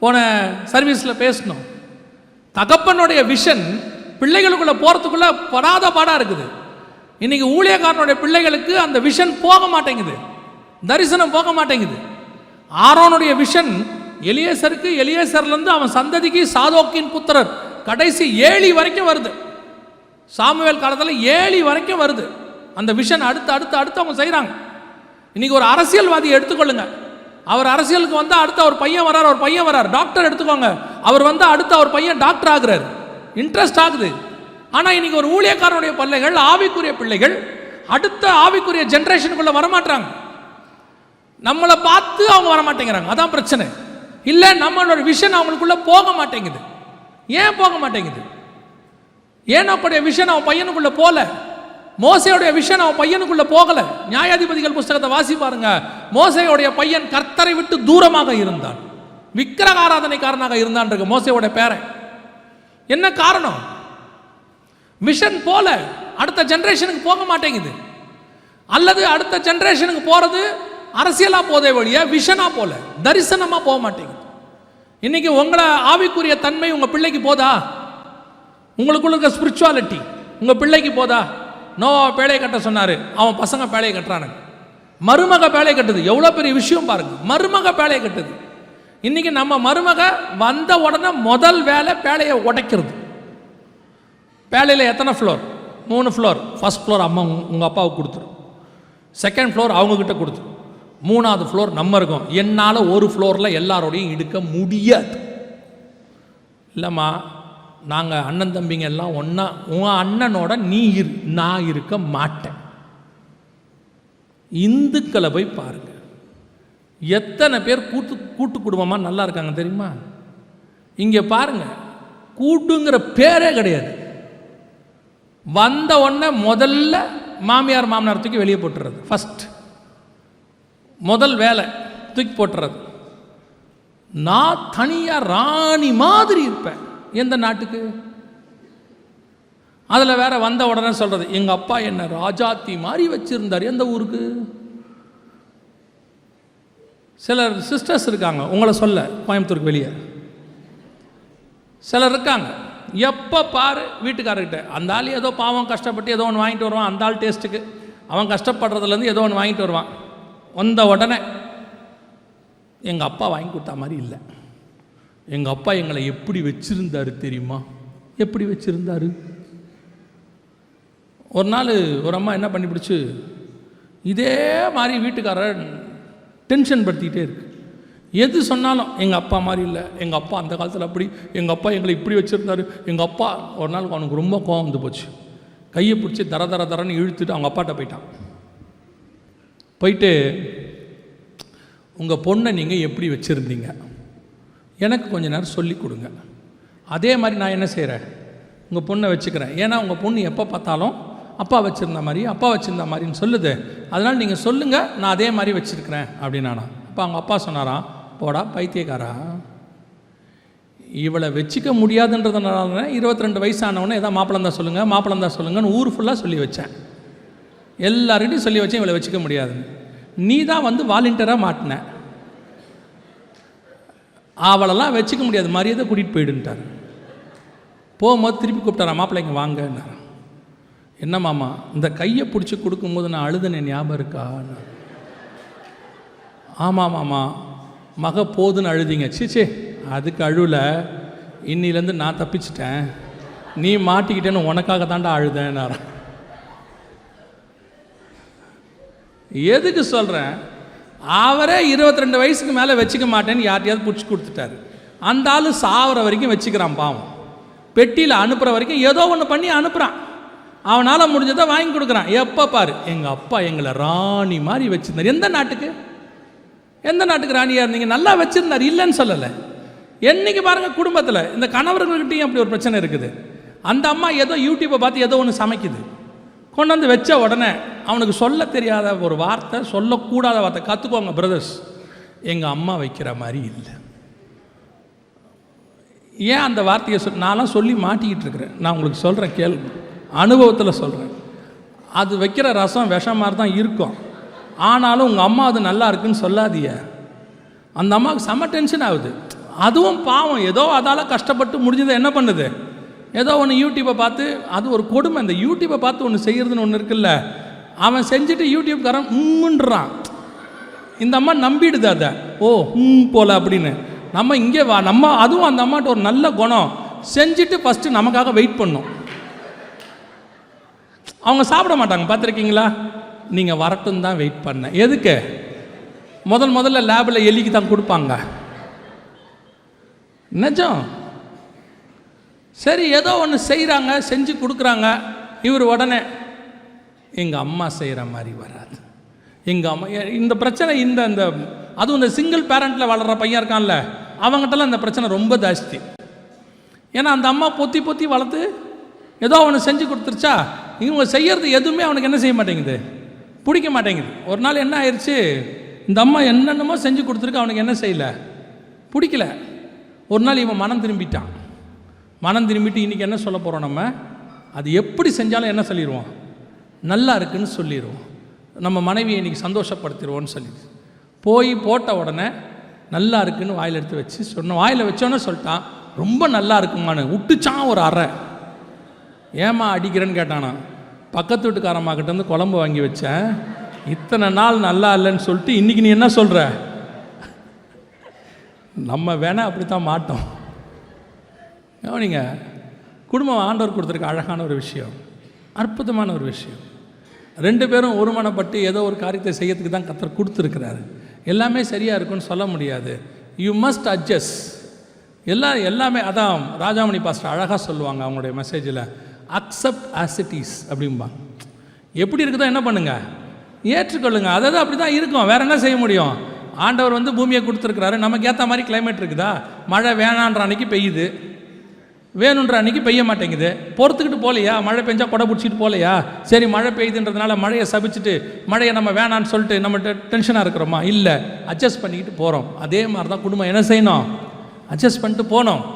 போன சர்வீஸில் பேசணும். தகப்பனுடைய விஷன் பிள்ளைகளுக்குள்ளே போகிறதுக்குள்ள படாத பாடாக இருக்குது. இன்றைக்கி ஊழியக்காரனுடைய பிள்ளைகளுக்கு அந்த விஷன் போக மாட்டேங்குது. தரிசனம் போக மாட்டேங்குது. ஆரோனுடைய விஷன் எலியேசருக்கு எலியேசர்லேருந்து அவன் சந்ததிக்கு சாதோக்கின் புத்திரர். கடைசி ஏழி வரைக்கும் வருது. சாமுவேல் காலத்தில் ஏழி வரைக்கும் வருது. அந்த விஷன் அடுத்து அடுத்து அடுத்து அவங்க செய்கிறாங்க இன்றைக்கி ஒரு அரசியல்வாதி எடுத்துக்கொள்ளுங்கள் அவர் அரசியலுக்கு வந்தால் அடுத்து அவர் பையன் வரார் அவர் பையன் வரார் டாக்டர் எடுத்துக்கோங்க. அவர் வந்து அடுத்து அவர் பையன் டாக்டர் ஆகிறார். இன்ட்ரெஸ்ட் ஆகுது. ஆனால் இன்னைக்கு ஒரு ஊழியக்காரனுடைய பிள்ளைகள் ஆவிக்குரிய பிள்ளைகள் அடுத்த ஆவிக்குரிய ஜென்ரேஷனுக்குள்ளே வரமாட்டாங்க நம்மளை பார்த்து அவங்க வர மாட்டேங்கிறாங்க அதான் பிரச்சனை. இல்லை நம்மளோட விஷன் அவங்களுக்குள்ளே போக மாட்டேங்குது. ஏன் போக மாட்டேங்குது? ஏன் ஏனாக்குடைய விஷன் அவன் பையனுக்குள்ளே போகல மோசையுடைய விஷன் அவன் பையனுக்குள்ள போகல. நியாயாதிபதிகள் புஸ்தகத்தை வாசி பாருங்க. மோசையுடைய பையன் கர்த்தரை விட்டு தூரமாக இருந்தான். விக்கிரக ஆராதனைக்காரனாக இருந்தான் இருக்கு மோசையோட பேரை என்ன காரணம்? மிஷன் போல அடுத்த ஜென்ரேஷனுக்கு போக மாட்டேங்குது. அல்லது அடுத்த ஜென்ரேஷனுக்கு போறது அரசியலா போதே வழியா விஷனா போல தரிசனமா போக மாட்டேங்குது. இன்னைக்கு உங்களை ஆவிக்குரிய தன்மை உங்க பிள்ளைக்கு போதா? உங்களுக்குள்ள இருக்க ஸ்பிரிச்சுவாலிட்டி உங்க பிள்ளைக்கு போதா? நோவா பேழையை கட்ட சொன்னார். அவன் பசங்க பேழையை கட்டுறானுங்க. மருமக பேழையை கட்டுது. எவ்வளோ பெரிய விஷயம் பாருங்க. மருமக பேழையை கட்டுது. இன்னைக்கு நம்ம மருமக வந்த உடனே முதல் வேலை பேழையை உடைக்கிறது. பேழையில் எத்தனை ஃப்ளோர் மூணு ஃப்ளோர் ஃபஸ்ட் ஃப்ளோர் அம்மா உங்கள் அப்பாவுக்கு கொடுத்துரும். செகண்ட் ஃப்ளோர் அவங்கக்கிட்ட கொடுத்துரும். மூணாவது ஃப்ளோர் நம்ம இருக்கோம். என்னால் ஒரு ஃப்ளோரில் எல்லாரோடையும் எடுக்க முடியாது. இல்லைம்மா நாங்கள் அண்ணன் தம்பிங்க எல்லாம் ஒன்றா உன் அண்ணனோட நீ இரு நான் இருக்க மாட்டேன். இந்துக்களை போய் பாருங்க. எத்தனை பேர் கூட்டு கூட்டு குடும்பமாக நல்லா இருக்காங்க தெரியுமா? இங்கே பாருங்க கூட்டுங்கிற பேரே கிடையாது. வந்த உடனே முதல்ல மாமியார் மாமனார் தூக்கி வெளியே போட்டுறது ஃபஸ்ட் முதல் வேலை தூக்கி போட்டுறது. நான் தனியாக ராணி மாதிரி இருப்பேன். எந்த நாட்டுக்கு? அதில் வேற வந்த உடனே சொல்கிறது எங்கள் அப்பா என்ன ராஜாத்தி மாதிரி வச்சுருந்தார் எந்த ஊருக்கு? சிலர் சிஸ்டர்ஸ் இருக்காங்க உங்களை சொல்ல கோயம்புத்தூருக்கு வெளியே. சிலர் இருக்காங்க எப்போ பாரு? வீட்டுக்காரர்கிட்ட அந்த ஆள் ஏதோ பாவம் கஷ்டப்பட்டு ஏதோ ஒன்று வாங்கிட்டு வருவான் அந்த ஆள் டேஸ்ட்டுக்கு அவன் கஷ்டப்படுறதுலேருந்து ஏதோ ஒன்று வாங்கிட்டு வருவான். வந்த உடனே எங்கள் அப்பா வாங்கி கொடுத்தா மாதிரி இல்லை. எங்கள் அப்பா எங்களை எப்படி வச்சுருந்தாரு தெரியுமா? எப்படி வச்சுருந்தாரு? ஒரு நாள் ஒரு அம்மா என்ன பண்ணி பிடிச்சு இதே மாதிரி வீட்டுக்காரர் டென்ஷன் படுத்திக்கிட்டே இருக்கு. எது சொன்னாலும் எங்கள் அப்பா மாதிரி இல்லை. எங்கள் அப்பா அந்த காலத்தில் அப்படி எங்கள் அப்பா எங்களை இப்படி வச்சுருந்தாரு. எங்கள் அப்பா ஒரு நாள் அவனுக்கு ரொம்ப கோவம் வந்து போச்சு. கையை பிடிச்சி தர தர தரன்னு இழுத்துட்டு அவங்க அப்பாட்ட போயிட்டான். போயிட்டு உங்கள் பொண்ணை நீங்கள் எப்படி வச்சுருந்தீங்க? எனக்கு கொஞ்ச நேரம் சொல்லி கொடுங்க. அதே மாதிரி நான் என்ன செய்கிறேன் உங்கள் பொண்ணை வச்சுக்கிறேன். ஏன்னா உங்கள் பொண்ணு எப்போ பார்த்தாலும் அப்பா வச்சுருந்த மாதிரி அப்பா வச்சுருந்த மாதிரின்னு சொல்லுது. அதனால் நீங்கள் சொல்லுங்கள் நான் அதே மாதிரி வச்சுருக்கிறேன் அப்படின்னானா. அப்போ அவங்க அப்பா சொன்னாராம் போடா பைத்தியக்காரா. இவளை வச்சுக்க முடியாதுன்றதுனால இருபத்தி ரெண்டு வயசானவொடனே எதாவது மாப்பிளம் தான் சொல்லுங்கள் மாப்பிளம் தான் சொல்லுங்கன்னு ஊர் ஃபுல்லாக சொல்லி வச்சேன். எல்லாருக்கிட்டையும் சொல்லி வச்சேன் இவளை வச்சுக்க முடியாதுன்னு. நீ தான் வந்து வாலண்டியராக மாட்டின. அவளெல்லாம் வச்சுக்க முடியாது. மரியாதை கூட்டிகிட்டு போயிடுன்ட்டார். போகும்போது திருப்பி கூப்பிட்டாரா மாப்பிள்ளைங்க வாங்கன்னார். என்ன மாமா இந்த கையை பிடிச்சி கொடுக்கும்போது நான் அழுதுன ஞாபகம் இருக்கா? ஆமாம் மாமா மக போதுன்னு அழுதிங்க. சீச்சே அதுக்கு அழுவில். இன்னிலேருந்து நான் தப்பிச்சிட்டேன். நீ மாட்டிக்கிட்டேன்னு உனக்காக தாண்டா அழுதேன்னாரா. எதுக்கு சொல்கிறேன் அவரே இருபத்தி ரெண்டு வயசுக்கு மேலே வச்சுக்க மாட்டேன்னு யார்ட்டையாவது பிடிச்சி கொடுத்துட்டாரு. அந்த ஆள் சாவர வரைக்கும் வச்சுக்கிறான் பாவம். பெட்டியில் அனுப்புகிற வரைக்கும் ஏதோ ஒன்று பண்ணி அனுப்புகிறான் அவனால் முடிஞ்சதை வாங்கி கொடுக்குறான். எப்போ பாரு எங்கள் அப்பா எங்களை ராணி மாதிரி வச்சுருந்தார். எந்த நாட்டுக்கு? எந்த நாட்டுக்கு ராணியாக இருந்தீங்க? நல்லா வச்சுருந்தார் இல்லைன்னு சொல்லலை. என்னைக்கு பாருங்கள் குடும்பத்தில் இந்த கணவர்கள்கிட்டையும் அப்படி ஒரு பிரச்சனை இருக்குது. அந்த அம்மா ஏதோ யூடியூப்பை பார்த்து ஏதோ ஒன்று சமைக்குது. கொண்டு வந்து வச்ச உடனே அவனுக்கு சொல்ல தெரியாத ஒரு வார்த்தை சொல்லக்கூடாத வார்த்தை. கற்றுக்கோங்க பிரதர்ஸ் எங்கள் அம்மா வைக்கிற மாதிரி இல்லை. ஏன் அந்த வார்த்தையை சொல் நான்லாம் சொல்லி மாட்டிக்கிட்டு இருக்கிறேன். நான் உங்களுக்கு சொல்கிறேன் கேள்வி அனுபவத்தில் சொல்கிறேன் அது வைக்கிற ரசம் விஷம் மாதிரி தான் இருக்கும். ஆனாலும் உங்கள் அம்மா அது நல்லா இருக்குன்னு சொல்லாதிய அந்த அம்மாவுக்கு செம்ம டென்ஷன் ஆகுது. அதுவும் பாவம். ஏதோ அதால் கஷ்டப்பட்டு முடிஞ்சதை என்ன பண்ணுது? ஏதோ ஒன்று யூடியூப்பை பார்த்து அது ஒரு கொடுமை. இந்த யூடியூப்பை பார்த்து ஒன்று செய்கிறதுன்னு ஒன்று இருக்குல்ல. அவன் செஞ்சுட்டு யூடியூப்காரன் உம்முன்றான். இந்த அம்மா நம்பிடுது அதை. ஓ உம் போல அப்படின்னு. நம்ம இங்கே வா நம்ம அதுவும் அந்த அம்மாட்ட ஒரு நல்ல குணம். செஞ்சுட்டு ஃபஸ்ட்டு நமக்காக வெயிட் பண்ணும். அவங்க சாப்பிட மாட்டாங்க பார்த்துருக்கீங்களா? நீங்கள் வரட்டும் தான் வெயிட் பண்ண எதுக்கு? முதல் முதல்ல லேபில் எலிக்கு தான் கொடுப்பாங்க. நிஜம். சரி ஏதோ ஒன்று செய்கிறாங்க செஞ்சு கொடுக்குறாங்க. இவர் உடனே எங்கள் அம்மா செய்கிற மாதிரி வராது. எங்கள் அம்மா இந்த பிரச்சனை இந்த இந்த அதுவும் இந்த சிங்கிள் பேரண்ட்டில் வளர்கிற பையன் இருக்கான்ல அவங்ககிட்டலாம் இந்த பிரச்சனை ரொம்ப ஜாஸ்தி. ஏன்னா அந்த அம்மா பொத்தி பொத்தி வளர்த்து ஏதோ அவனை செஞ்சு கொடுத்துருச்சா இவங்க செய்கிறது எதுவுமே அவனுக்கு என்ன செய்ய மாட்டேங்குது? பிடிக்க மாட்டேங்குது. ஒரு நாள் என்ன ஆயிடுச்சு இந்த அம்மா என்னென்னமோ செஞ்சு கொடுத்துருக்கு அவனுக்கு என்ன செய்யல? பிடிக்கல. ஒரு நாள் இவன் மனம் திரும்பிட்டான். மனம் திரும்பிட்டு இன்றைக்கி என்ன சொல்ல போகிறோம் நம்ம? அது எப்படி செஞ்சாலும் என்ன சொல்லிடுவோம் நல்லா இருக்குன்னு சொல்லிடுவோம் நம்ம மனைவியை இன்னைக்கு சந்தோஷப்படுத்திடுவோன்னு சொல்லி போய் போட்ட உடனே நல்லா இருக்குன்னு வாயில் எடுத்து வச்சு சொன்ன வாயில் வச்சோன்னே சொல்லிட்டான் ரொம்ப நல்லா இருக்குமான்னு. விட்டுச்சான் ஒரு அறை. ஏம்மா அடிக்கிறேன்னு கேட்டானா? பக்கத்து வீட்டுக்காரம்மா கிட்ட குழம்பு வாங்கி வச்சேன். இத்தனை நாள் நல்லா இல்லைன்னு சொல்லிட்டு இன்றைக்கி நீ என்ன சொல்கிற நம்ம வேணால் அப்படி தான் மாட்டோம். கவனிங்க குடும்பம் ஆண்டவர் கொடுத்துருக்க அழகான ஒரு விஷயம் அற்புதமான ஒரு விஷயம். ரெண்டு பேரும் ஒருமனப்பட்டு ஏதோ ஒரு காரியத்தை செய்யறதுக்கு தான் கத்தர் கொடுத்துருக்கிறாரு. எல்லாமே சரியாக இருக்குன்னு சொல்ல முடியாது. யூ மஸ்ட் அட்ஜஸ்ட் எல்லாம் எல்லாமே அதான் ராஜாமணி பாஸ்டர் அழகாக சொல்லுவாங்க அவங்களுடைய மெசேஜில் அக்செப்ட் ஆசிட்டிஸ் அப்படிம்பாங்க எப்படி இருக்குதோ என்ன பண்ணுங்கள் ஏற்றுக்கொள்ளுங்க. அதாவது அப்படி தான் இருக்கும். வேற என்ன செய்ய முடியும்? ஆண்டவர் வந்து பூமியை கொடுத்துருக்குறாரு. நமக்கு ஏற்ற மாதிரி கிளைமேட் இருக்குதா? மழை வேணான்ற அன்னைக்கு பெய்யுது. வேணுன்ற அன்னைக்கு பெய்ய மாட்டேங்குது. பொறுத்துக்கிட்டு போகலையா மழை பெஞ்சால் கொடை பிடிச்சிட்டு போகலையா சரி மழை பெய்யுதுன்றதுனால மழையை சபிச்சுட்டு மழையை நம்ம வேணான்னு சொல்லிட்டு நம்ம டென்ஷனாக இருக்கிறோமா? இல்லை. அட்ஜஸ்ட் பண்ணிக்கிட்டு போகிறோம் அதே மாதிரி தான் குடும்பம் என்ன செய்யணும்? அட்ஜஸ்ட் பண்ணிட்டு போனோம்